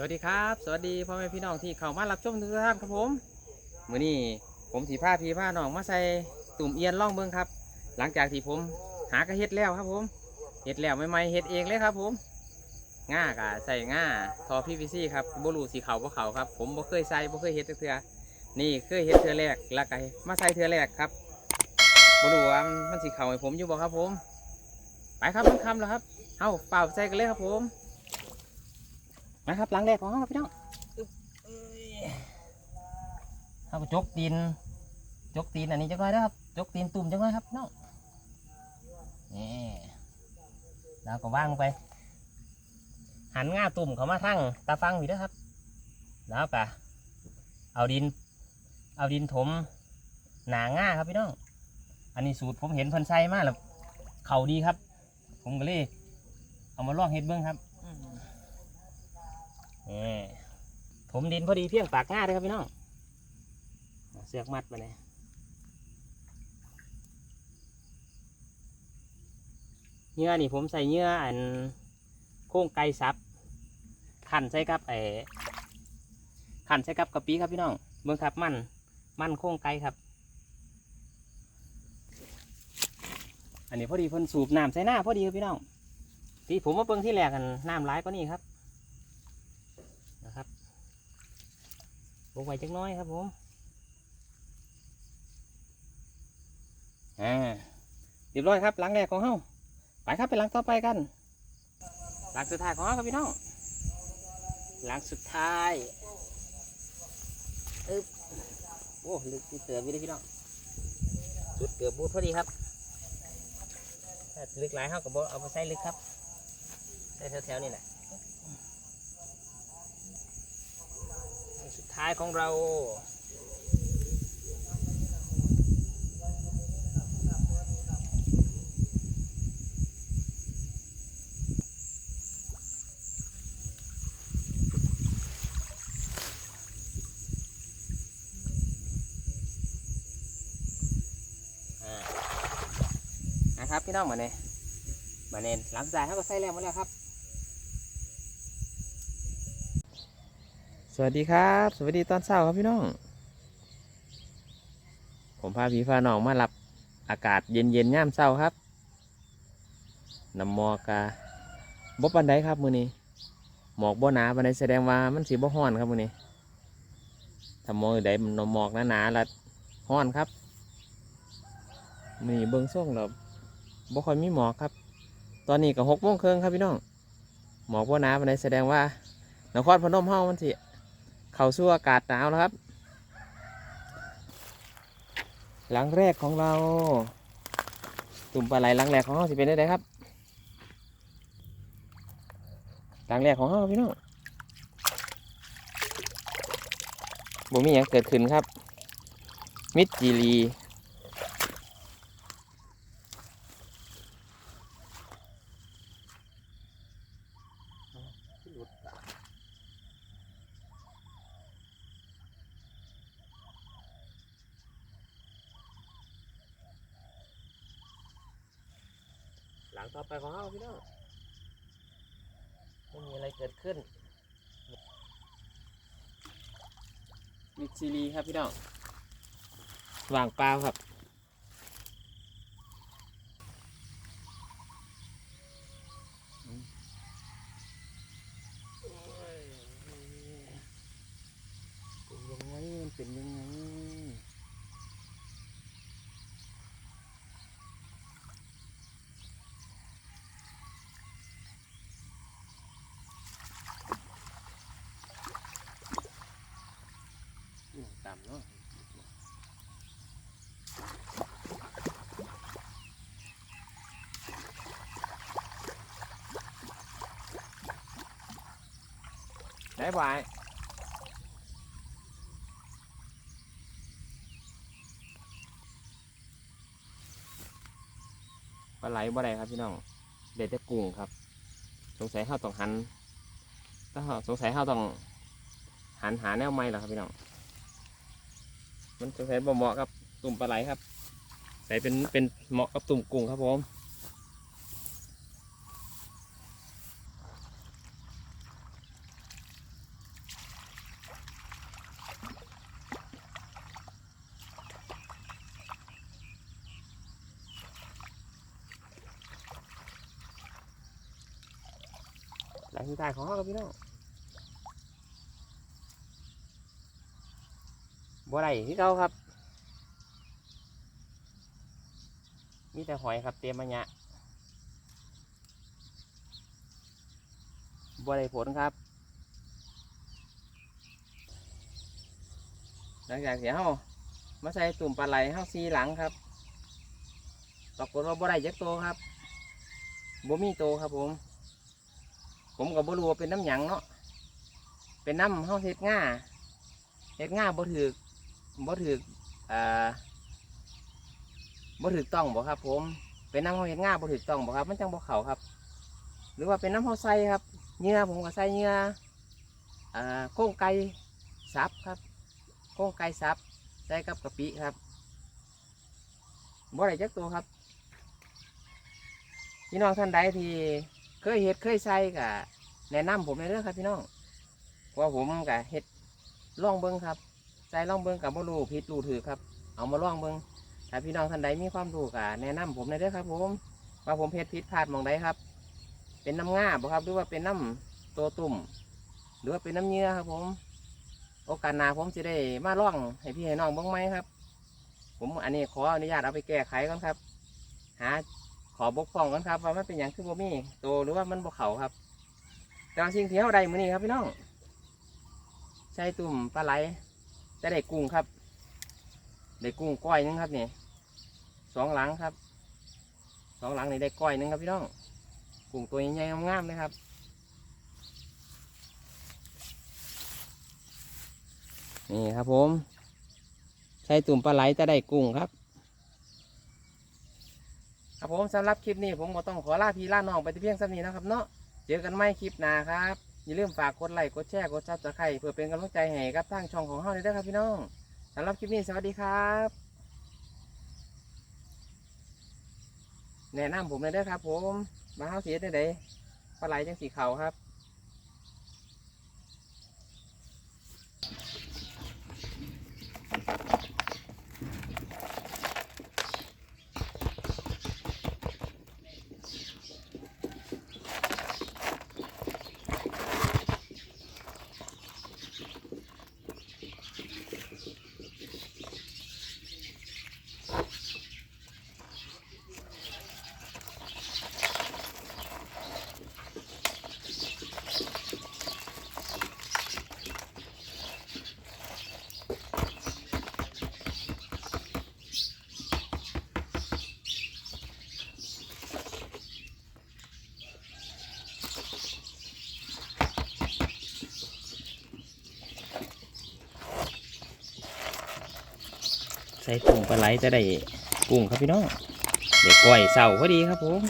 สวัสดีครับ สวัสดีพ่อแม่พี่น้องที่เข้ามารับชมทุกท่านครับผมมือนี้ผมสีผ้าพีผ้าน้องมาใส่ตุ่มเอียนล่องเบิงครับ หลังจากที่ผมหากระเฮ็ดแล้วครับผมเฮ็ดแล้วใหม่เฮ็ดเองเลยครับ ผมง่ากะใส่ง่าทอพีวีซีครับบ่รู้สีเขาบ่เขาครับ ผมบ่เคยใส่บ่เคยเฮ็ดเทื่อนี่เคยเฮ็ดเทื่อแรกแล้วก็มาใส่เทื่อแรกครับบ่รู้ว่ามันสีเขาให้ผมอยู่บ่ครับผม ไปครับมันคำแล้วครับเอ้าเปล่าใส่กันเลยครับผม นะครับหลังแรกของเราครับพี่น้องเอาไปจกตีนจกตีนอันนี้จังไงนะครับจกตีนตุ่มจังไงครับน้องนี่แล้วก็ว่างไป หันง่าตุ่มเขามาทั้งตาฟังอยู่นะครับ แล้วก็เอาดิน เอาดินถมหนาง่าครับพี่น้องอันนี้สูตรผมเห็นพันไซมากแล้วเข่าดีครับ ผมก็เลยเอามาลองเฮ็ดเบิ้งครับ นี่ถมดินพอดีเพียงปากง่าเลยครับพี่น้อง เสือกมัดมาเนี่ยเนื้อนี่ผมใส่เนื้ออันโค้งไก่ซับขันใส่กับไอ้ขันใส่กับกะปิครับพี่น้องเบิ่งครับมันมันโค้งไก่ครับ อันนี้พอดีเพิ่นสูบน้ำใส่หน้าพอดีครับพี่น้องที่ผมมาเบิ่งที่แรกกันน้ำร้ายก็นี่ครับ ลงไปจักน้อยครับผมอ่าเรียบร้อยครับหลังแรกของเฮาไปครับไปหลังต่อไปกัน หลังสุดท้ายของเฮาครับพี่น้องหลังสุดท้ายอึ๊บโอ้ลึกเตือพี่เลยพี่น้องจุดเกือบบูทพอดีครับลึกหลายเฮาก็บ่เอาไปใส่ลึกครับใส่แถวๆนี่แหละ สุด ท้ายของเรานะครับพี่น้องมาเนี่ยมาเนี่ยหลังจากเขาก็ใส่แล้วมาแล้วครับ สวัสดีครับ สวัสดีตอนเช้าครับพี่น้อง ผมพาพี่พาน้องมารับอากาศเย็นเย็นย่ามเช้าครับน้ำหมอกกะบ่ปันไดครับมือนี้หมอกบ่หนาปันไดแสดงว่ามันสีบ่ฮ้อนครับมือนี้ถ้าหมอกใดมันหมอกหนาๆแล้วฮ้อนครับมือนี้เบิ่งส่งแล้วบ่ค่อยมีหมอกครับ ตอนนี้ก็หกโมงครึ่งครับพี่น้องหมอกบ่หนาปันไดแสดงว่านครพนมเฮามันสิ เข้าสู่อากาศหนาวแล้วครับ หลังแรกของเรา ตุ่มปลาไหลหลังแรกของเราสิเป็นได้ไดครับ หลังแรกของเราพี่น้องบ่มีอย่างเกิดขึ้นครับ มิดจีรี หลังต่อไปของเราพี่น้องไม่มีอะไรเกิดขึ้นมิดจีรีครับพี่น้องวางเปล่าครับ เป็นยังไงมันเป็นยังไงอืมต่ำเนาะ ได้บ่ายปลาไหลบ่ได้ครับพี่น้องเด็ดแต่กุ้งครับ สงสัยข้าต้องหันก็สงสัยข้าต้องหันหาแนวไม้แล้วครับพี่น้อง มันสงสัยบ่เหมาะกับตุ่มปลาไหลครับแต่เป็นเป็นเหมาะกับตุ่มกุ้งครับผม สุดท้ายของเราครับพี่น้องบัวไหลที่เขาครับ มีแต่หอยครับเตรียมมาเนี้ยบัวไหลผลครับ หลังจากเสียเฮามาใส่ตุ่มปลาไหลเฮาซีหลังครับปรากฏว่าบัวไหลจักโตครับบ่มีโตครับผม ผมก็บ่รู้ว่าเป็นน้ำหยังเนาะเป็นน้ำเฮาเฮ็ดง่าเฮ็ดง่าบ่ถือบ่ถืออ่าบ่ถือต้องบ่ครับ ผม เป็นน้ำเฮาเฮ็ดง่าบ่ถือต้องบ่ครับ มันจังบ่เข้าครับ หรือว่าเป็นน้ำเฮาใส่ครับเหงื่อผมก็ใส่เหงื่ออ่าโค้งไก่สับครับโค้งไก่สับใส่กับกะปิครับบ่ได้จักตัวครับพี่น้องท่านใดที่ เคยเฮ็ดเคยใส่กะแนะนำผมในเรื่องครับพี่น้องเพราะว่าผมกะเฮ็ดล่องเบิ้งครับใส่ล่องเบิ้งกับบ่รู้ผิดรู้ถือครับ เอามาล่องเบิ้งถ้าพี่น้องท่านใดมีความรู้กะแนะนำผมในเรื่องครับ ผมว่าผมเฮ็ดผิดพลาดมองใดครับ เป็นน้ำง่าบ่ครับ หรือว่าเป็นน้ำตัวตุ่ม หรือว่าเป็นน้ำเยื่อครับ ผม โอกาสหน้าผมจะได้มาล่องให้พี่ให้น้องเบิ้งไหมครับ ผมอันนี้ขออนุญาตเอาไปแก้ไขก่อนครับ หา ขอบกพร่องกันครับว่ามันเป็นอย่างคือบ่มีโตหรือว่ามันบ่เขาครับ แต่ว่าสิ่งที่เราได้มือนี้ครับพี่น้องใช้ตุ่มปลาไหลจะได้กุ้งครับได้กุ้งก้อยนึงครับนี่สองหลังครับสองหลังนี่ได้ก้อยนึงครับพี่น้องกุ้งตัวใหญ่ๆงามๆเลยครับนี่ครับผม ใช้ตุ่มปลาไหลจะได้กุ้งครับ ครับผมสำหรับคลิปนี้ผมก็ต้องขอลาพี่ลาน้องไปแต่เพียงสักนี้นะครับเนาะเจอกันใหม่คลิปหน้าครับอย่าลืมฝากกดไลค์กดแชร์กดซับสไครต์เพื่อเป็นกำลังใจให้กับทางช่องของเฮาด้วยนะครับพี่น้องสำหรับคลิปนี้สวัสดีครับ แนะนำผมเลยด้อครับ ผมมาเฮาเสียได้ไดปลาไหลจังสีเขาครับ ใส่กุ้งปลาไหลจะได้กุ้งครับพี่น้องเด็กก้อยเสาพอดีครับผม